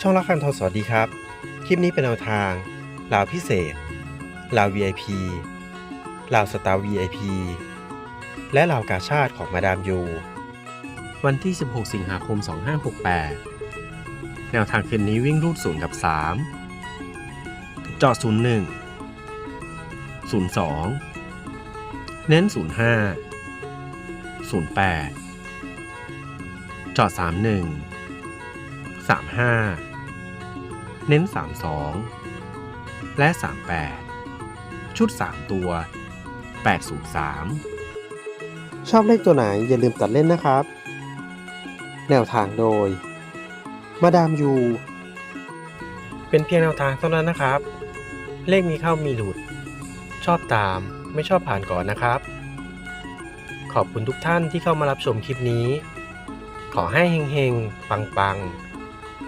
ช่องละคันทองสวัสดีครับ คลิปนี้เป็นแนวทางลาวพิเศษลาว VIP ลาวสตาร์ VIP และลาวกาชาติของมาดามยู วันที่ 16 สิงหาคม 2568 แนวทางคืนนี้วิ่งรูด 0 กับ 3 เจอด01 02 เน้น 05 08 เจอด31 35 เน้น 32 และ 38 ชุด 3 ตัว 803 ชอบเลขตัวไหนอย่าลืมตัดเล่นนะครับ แนวทางโดย มาดามยู เป็นเพียงแนวทางเท่านั้นนะครับ เลขมีเข้ามีหลุด ชอบตามไม่ชอบผ่านก่อนนะครับ ขอบคุณทุกท่านที่เข้ามารับชมคลิปนี้ขอให้เฮงๆ ปังๆ